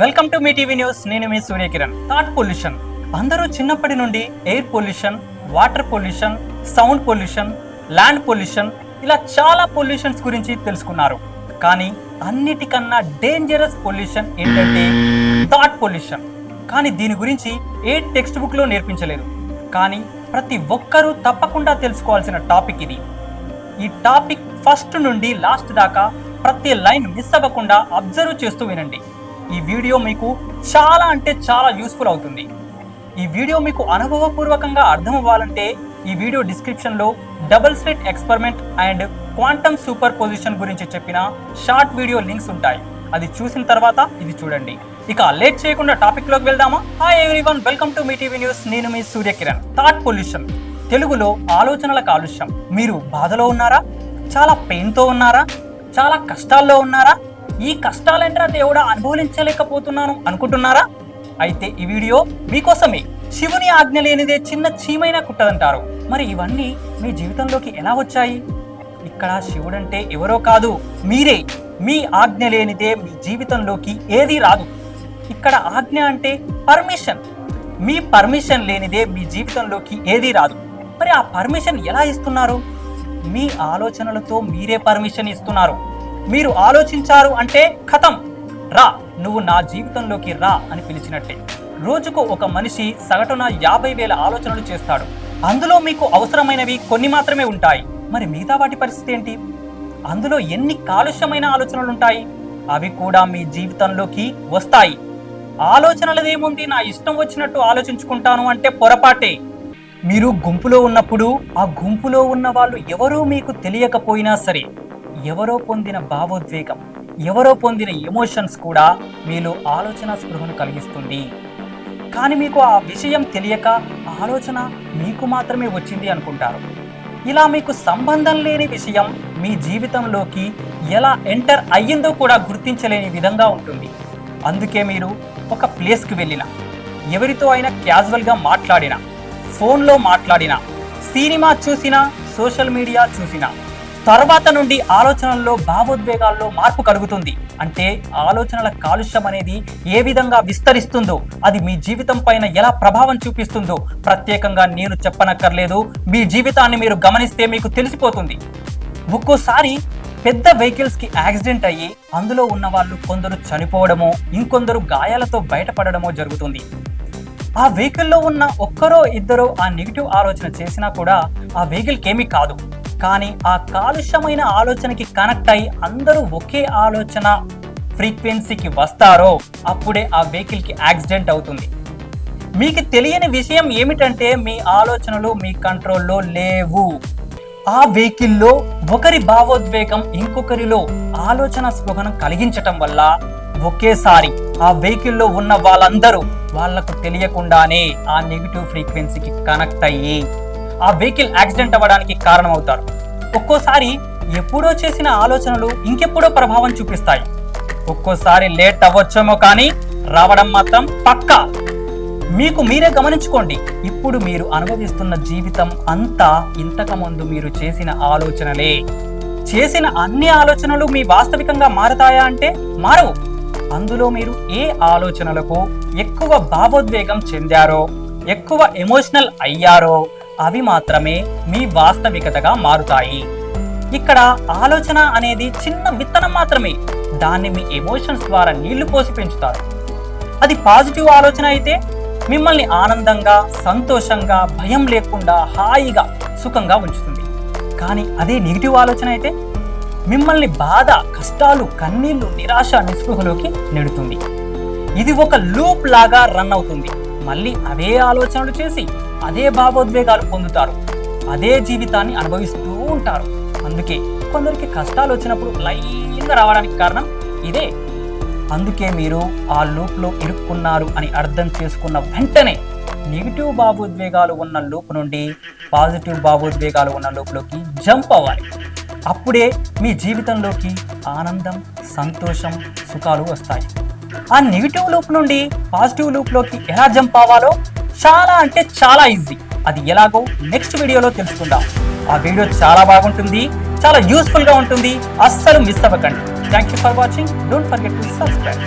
Welcome to మీ TV news. నేను మీ సూర్యకిరణ్ థాట్ పొల్యూషన్. అందరూ చిన్నప్పటి నుండి air pollution water pollution sound pollution land pollution ఇలా చాలా పొల్యూషన్స్ గురించి తెలుసుకున్నారు. కానీ అన్నిటికన్నా డేంజరస్ పొల్యూషన్ ఏంటంటే థాట్ పొల్యూషన్. కానీ దీని గురించి ఏ టెక్స్ట్ బుక్లో నేర్పించలేదు. కానీ ప్రతి ఒక్కరూ తప్పకుండా తెలుసుకోవాల్సిన టాపిక్ ఇది. ఈ టాపిక్ ఫస్ట్ నుండి లాస్ట్ దాకా ప్రతి లైన్ మిస్ అవ్వకుండా అబ్జర్వ్ చేస్తూ వినండి. ఈ వీడియో మీకు చాలా అంటే చాలా యూస్ఫుల్ అవుతుంది. ఈ వీడియో మీకు అనుభవపూర్వకంగా అర్థం అవ్వాలంటే ఈ వీడియో డిస్క్రిప్షన్లో double slit experiment and quantum superposition గురించి చెప్పిన షార్ట్ వీడియో లింక్స్ ఉంటాయి. అది చూసిన తర్వాత ఇది చూడండి. ఇక లేట్ చేయకుండా టాపిక్లోకి వెళ్దామా? హాయ్ ఎవ్రీవన్ వెల్కమ్ టు మీ టీవీ న్యూస్ నేను మీ సూర్యకిరణ్. థాట్ పొల్యూషన్ తెలుగులో ఆలోచనల కాలుష్యం. మీరు బాధలో ఉన్నారా? చాలా పెయిన్తో ఉన్నారా? చాలా కష్టాల్లో ఉన్నారా? ఈ కష్టాలేంట్రా దేవుడా? అనుభవించలేకపోతున్నాను. అనుకుంటున్నారా? అయితే ఈ వీడియో మీకోసమే. శివుని ఆజ్ఞ లేనిదే చిన్న చీమైనా కుట్టదంటారు. మరి ఇవన్నీ మీ జీవితంలోకి ఎలా వచ్చాయి? ఇక్కడ శివుడంటే ఎవరో కాదు మీరే. మీ ఆజ్ఞ లేనిదే మీ జీవితంలోకి ఏదీ రాదు. ఇక్కడ ఆజ్ఞ అంటే పర్మిషన్. మీ పర్మిషన్ లేనిదే మీ జీవితంలోకి ఏదీ రాదు. మరి ఆ పర్మిషన్ ఎలా ఇస్తున్నారు? మీ ఆలోచనలతో మీరే పర్మిషన్ ఇస్తున్నారు. మీరు ఆలోచించారు అంటే ఖతం రా నువ్వు నా జీవితంలోకి రా అని పిలిచినట్టే. రోజుకు ఒక మనిషి సగటున యాభై వేల ఆలోచనలు చేస్తాడు. అందులో మీకు అవసరమైనవి కొన్ని మాత్రమే ఉంటాయి. మరి మిగతా వాటి పరిస్థితి ఏంటి? అందులో ఎన్ని కాలుష్యమైన ఆలోచనలు ఉంటాయి అవి కూడా మీ జీవితంలోకి వస్తాయి. ఆలోచనలదేముంది? నా ఇష్టం వచ్చినట్టు ఆలోచించుకుంటాను అంటే పొరపాటే. మీరు గుంపులో ఉన్నప్పుడు ఆ గుంపులో ఉన్న వాళ్ళు ఎవరూ మీకు తెలియకపోయినా సరే ఎవరో పొందిన భావోద్వేగం ఎవరో పొందిన ఎమోషన్స్ కూడా మీలో ఆలోచన స్పృహను కలిగిస్తుంది. కానీ మీకు ఆ విషయం తెలియక ఆలోచన మీకు మాత్రమే వచ్చింది అనుకుంటారు. ఇలా మీకు సంబంధం లేని విషయం మీ జీవితంలోకి ఎలా ఎంటర్ అయ్యిందో కూడా గుర్తించలేని విధంగా ఉంటుంది. అందుకే మీరు ఒక ప్లేస్కి వెళ్ళిన ఎవరితో అయినా క్యాజువల్గా మాట్లాడినా ఫోన్లో మాట్లాడినా సినిమా చూసినా సోషల్ మీడియా చూసినా తర్వాత నుండి ఆలోచనల్లో భావోద్వేగాల్లో మార్పు కలుగుతుంది. అంటే ఆలోచనల కాలుష్యం అనేది ఏ విధంగా విస్తరిస్తుందో అది మీ జీవితం పైన ఎలా ప్రభావం చూపిస్తుందో ప్రత్యేకంగా నేను చెప్పనక్కర్లేదు. మీ జీవితాన్ని మీరు గమనిస్తే మీకు తెలిసిపోతుంది. ఒక్కోసారి పెద్ద వెహికల్స్కి యాక్సిడెంట్ అయ్యి అందులో ఉన్న వాళ్ళు కొందరు చనిపోవడమో ఇంకొందరు గాయాలతో బయటపడడమో జరుగుతుంది. ఆ వెహికల్లో ఉన్న ఒక్కరో ఇద్దరో ఆ నెగిటివ్ ఆలోచన చేసినా కూడా ఆ వెహికల్కి ఏమీ కాదు. కానీ ఆ కాలుష్యమైన ఆలోచనకి కనెక్ట్ అయి అందరూ ఒకే ఆలోచన ఫ్రీక్వెన్సీకి వస్తారో అప్పుడే ఆ వెహికల్కి యాక్సిడెంట్ అవుతుంది. మీకు తెలియని విషయం ఏమిటంటే మీ ఆలోచనలు మీ కంట్రోల్లో లేవు. ఆ వెహికల్లో ఒకరి భావోద్వేగం ఇంకొకరిలో ఆలోచన స్పృహను కలిగించటం వల్ల ఒకేసారి ఆ వెహికల్లో ఉన్న వాళ్ళందరూ వాళ్ళకు తెలియకుండానే ఆ నెగిటివ్ ఫ్రీక్వెన్సీకి కనెక్ట్ అయ్యి ఆ వెహికల్ యాక్సిడెంట్ అవ్వడానికి కారణమవుతారు. ఒక్కోసారి ఎప్పుడో చేసిన ఆలోచనలు ఇంకెప్పుడో ప్రభావం చూపిస్తాయి. ఒక్కోసారి లేట్ అవ్వచ్చేమో కానీ రావడం మాత్రం పక్కా. మీకు మీరే గమనించుకోండి. ఇప్పుడు మీరు అనుభవిస్తున్న జీవితం అంతా ఇంతకు ముందు మీరు చేసిన ఆలోచనలే. చేసిన అన్ని ఆలోచనలు మీ వాస్తవికంగా మారతాయా అంటే మారవు. అందులో మీరు ఏ ఆలోచనలకు ఎక్కువ భావోద్వేగం చెందారో ఎక్కువ ఎమోషనల్ అయ్యారో అవి మాత్రమే మీ వాస్తవికతగా మారుతాయి. ఇక్కడ ఆలోచన అనేది చిన్న విత్తనం మాత్రమే. దాన్ని మీ ఎమోషన్స్ ద్వారా నీళ్ళు పోసి పెంచుతారు. అది పాజిటివ్ ఆలోచన అయితే మిమ్మల్ని ఆనందంగా సంతోషంగా భయం లేకుండా హాయిగా సుఖంగా ఉంచుతుంది. కానీ అదే నెగిటివ్ ఆలోచన అయితే మిమ్మల్ని బాధ కష్టాలు కన్నీళ్ళు నిరాశ నిస్పృహలోకి నెడుతుంది. ఇది ఒక లూప్ లాగా రన్ అవుతుంది. మళ్ళీ అవే ఆలోచనలు చేసి అదే భావోద్వేగాలు పొందుతారు. అదే జీవితాన్ని అనుభవిస్తూ ఉంటారు. అందుకే కొందరికి కష్టాలు వచ్చినప్పుడు లైన్గా రావడానికి కారణం ఇదే. అందుకే మీరు ఆ లూప్లో ఇరుక్కున్నారు అని అర్థం చేసుకున్న వెంటనే నెగిటివ్ భావోద్వేగాలు ఉన్న లూప్ నుండి పాజిటివ్ భావోద్వేగాలు ఉన్న లూప్లోకి జంప్ అవ్వాలి. అప్పుడే మీ జీవితంలోకి ఆనందం సంతోషం సుఖాలు వస్తాయి. ఆ నెగిటివ్ లూప్ నుండి పాజిటివ్ లూప్లోకి ఎలా జంప్ అవ్వాలో చాలా అంటే చాలా ఈజీ అది ఎలాగో నెక్స్ట్ వీడియోలో తెలుసుకుందాం. ఆ వీడియో చాలా బాగుంటుంది చాలా యూస్ఫుల్గా ఉంటుంది. అస్సలు మిస్ అవ్వకండి. Thank you for watching don't forget to subscribe